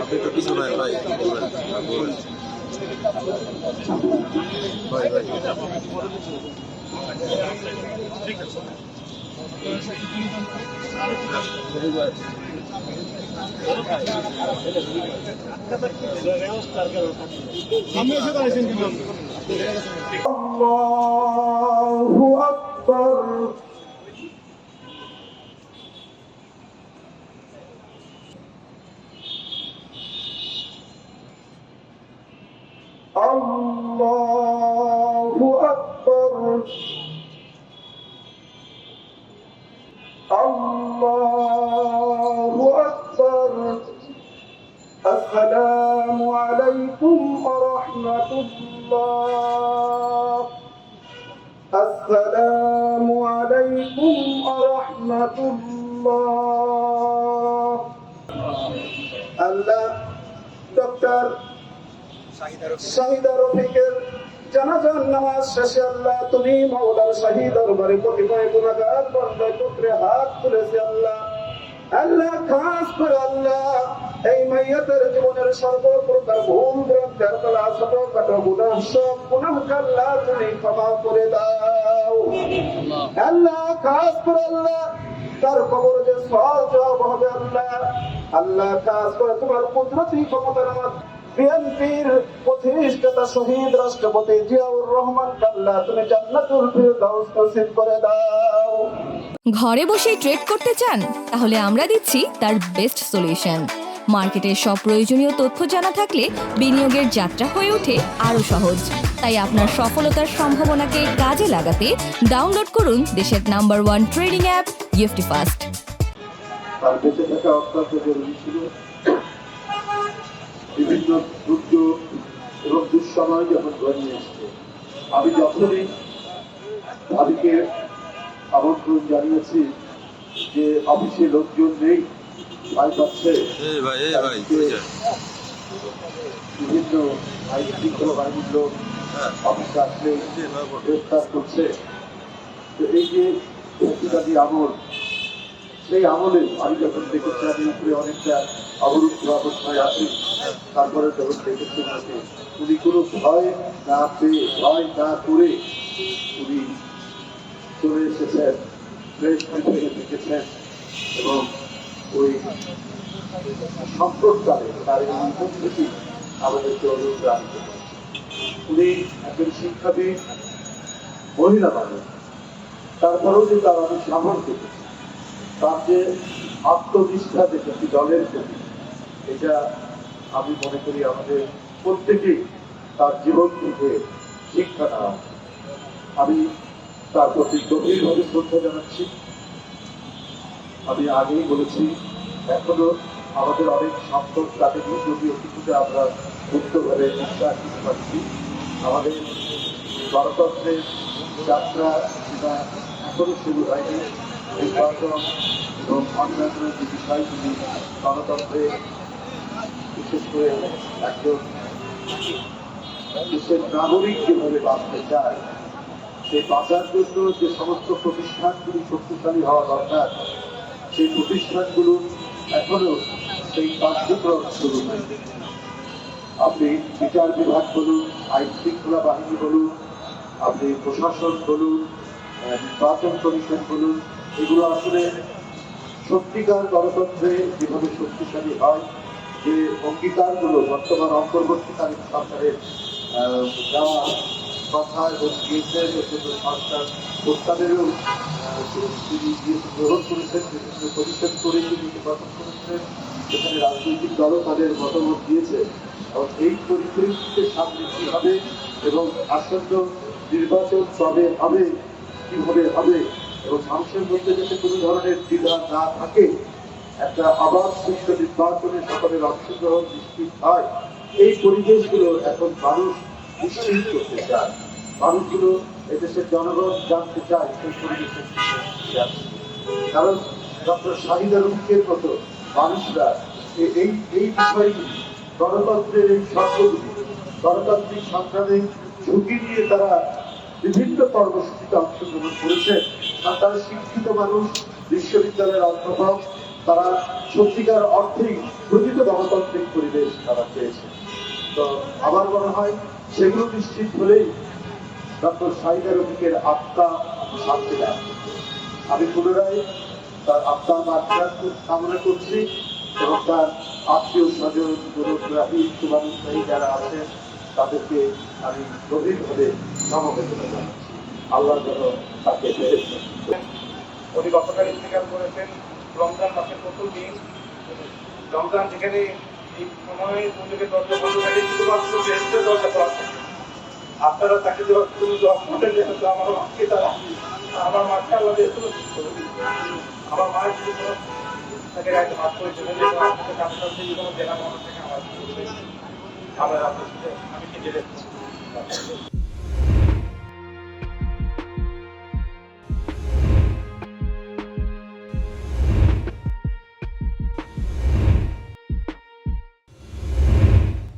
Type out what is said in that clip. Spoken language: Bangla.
আপনি তো কিছু নয় ভাই ভাই ভাই ঠিক আছে সামনে এসে দাঁড়িয়েছেন কিন্তু। আল্লাহু আকবার الله السلام عليكم ورحمة الله আল্লাহ ডক্টর শাহিদা রফিকের জানাজার নামাজ শেষে আল্লাহ তুমি মাওলার শাহিদ দরবারে কতিপয় গুণাগার বন্ধ পুত্রে হাত তুলেছে আল্লাহ আল্লাহ খাস করে আল্লাহ এই মাইয়াতের জীবনের সর্বপ্রকার ভুল গ্রন্থের কলা ছোট খাটো গুণা সব গুণাকে আল্লাহ তুমি ক্ষমা করে দাও। আল্লাহ, খাস করে আল্লাহ, তার কবর যে সহজ হবে আল্লাহ। আল্লাহ, খাস করে তোমার কুদরতি ক্ষমতার বিএনপির প্রতিষ্ঠাতা শহীদ রাষ্ট্রপতি জিয়াউর রহমান, আল্লাহ, তুমি জান্নাতুল ফিরদাউস নসিব করে দাও। ঘরে বসেই ট্রেড করতে চান? তাহলে আমরা দিচ্ছি তার বেস্ট সলিউশন মার্কেটের সব প্রয়োজনীয় তথ্য জানা থাকলে বিনিয়োগের যাত্রা হয়ে ওঠে আরও সহজ। তাই আপনার সফলতার সম্ভাবনাকে কাজে লাগাতে ডাউনলোড করুন দেশের নাম্বার ওয়ান ট্রেডিং অ্যাপ গিফটি ছিল বিভিন্ন এবং দুঃসময় যখন ঘনিয়ে এসছে আমি যখনই আমন্ত্রণ জানিয়েছি যে অফিসে লোকজন নেই এই ভাই এই ভাই বিভিন্ন আইন বাহিনীর লোক হ্যাঁ। অফিসে আসলে জি, ভাই বল। গ্রেফতার করছে। তো এই যে ফেসিবাদী আমল সেই আমলে আমি যখন দেখেছি আমি উপরে অনেকটা অবরুদ্ধ অবস্থায় আছি। তারপরে যখন দেখেছি ওনাকে উনি কোনো ভয় না পেয়ে ভয় না করে উনি চলে এসেছেন প্রেস দেখেছেন এবং ওই তার এই উপস্থিতি আমাদেরকে অনুপ্রাণ করেছে। উনি একজন শিক্ষাবিদ, মহিলা মানুষ। তারপরেও যে তার আমি সামর্থ্য দেখেছি তার যে আত্মনিষ্ঠা দেখেছি দলের প্রতি, এটা আমি মনে করি আমাদের প্রত্যেকেই তার জীবন থেকে শিক্ষা নেওয়া আমি তার প্রতি গভীরভাবে শ্রদ্ধা জানাচ্ছি। আমি আগেই বলেছি, এখনও আমাদের অনেক সম্পদ কাটেনি যদিও কিছুটা আমরা মুক্তভাবে বিশ্বাস দিতে পারছি। আমাদের গণতন্ত্রের যাত্রা সেটা এখনও শুরু হয়নি। নির্বাচন এবং অন্যান্য যে বিষয়গুলি গণতন্ত্রে বিশেষ করে একজন দেশের নাগরিক যেভাবে বাঁচতে চায় সেই বাঁচার জন্য যে সমস্ত প্রতিষ্ঠানগুলি শক্তিশালী হওয়া দরকার সেই প্রতিষ্ঠানগুলো এখনও সেই কার্যক্রম শুরু হয়নি। আপনি বিচার বিভাগ বলুন, আইন শৃঙ্খলা বাহিনী বলুন, আপনি প্রশাসন বলুন নির্বাচন কমিশন বলুন, এগুলো আসলে সত্যিকার গণতন্ত্রে যেভাবে শক্তিশালী হয়, যে অঙ্গীকারগুলো বর্তমান অন্তর্বর্তীকালীন সরকারের দেওয়া কথা এবং সরকার প্রস্তাবেরও তিনি গ্রহণ করেছেন, বিভিন্ন পরিষদ করে তিনি গঠন করেছেন সেখানে রাজনৈতিক দলও তাদের মতামত দিয়েছে। এবং এই পরিপ্রেক্ষিতে সামনে কি হবে এবং আসন্ন নির্বাচন কবে হবে কীভাবে হবে এবং মানুষের মধ্যে যাতে কোনো ধরনের দ্বিধা না থাকে, একটা আবাস সুষ্ঠু নির্বাচনে সকলের অংশগ্রহণ নিশ্চিত হয়। এই পরিবেশগুলো এখন মানুষ মানুষগুলো এদেশের জনগণ জানতে চায় সেই পরিবেশের কারণ ডক্টর শাহিদা মতো মানুষরা এই এই বিষয়গুলি গণতন্ত্রের এই গণতান্ত্রিক সংগ্রামে ঝুঁকি নিয়ে তারা বিভিন্ন কর্মসূচিতে অংশগ্রহণ করেছেন আর তারা শিক্ষিত মানুষ বিশ্ববিদ্যালয়ের অধ্যাপক তারা সত্যিকার অর্থেই প্রকৃত গণতান্ত্রিক পরিবেশ তারা পেয়েছে তো আমার মনে হয় সেগুলো নিশ্চিত হলেই ডক্টর সাইদা রফিকের আত্মা শান্তি দেয় আমি পুনরায় তার আত্মার মাত্রার কামনা করছি এবং তার আত্মীয় স্বজন গুরুগ্রাহী শুভানুষ্ঠায়ী যারা আছেন, তাদেরকে আমি গভীরভাবে সমবেদনা জানাচ্ছি। আল্লাহ যেন তাকে। উনি গতকাল ইন্তেকাল করেছেন রমজান মাসের প্রথম দিন। রমজান যেখানে আপনারা তাকে করেন যেন আমার মাকে তারা আমার মাকে আল্লাহ আমার জন্য তাকে রাইতে মাফ করেছিলেন যে আপনাকে কাছে জীবনে জেলা মনে থেকে আমার আমার আমি কেটে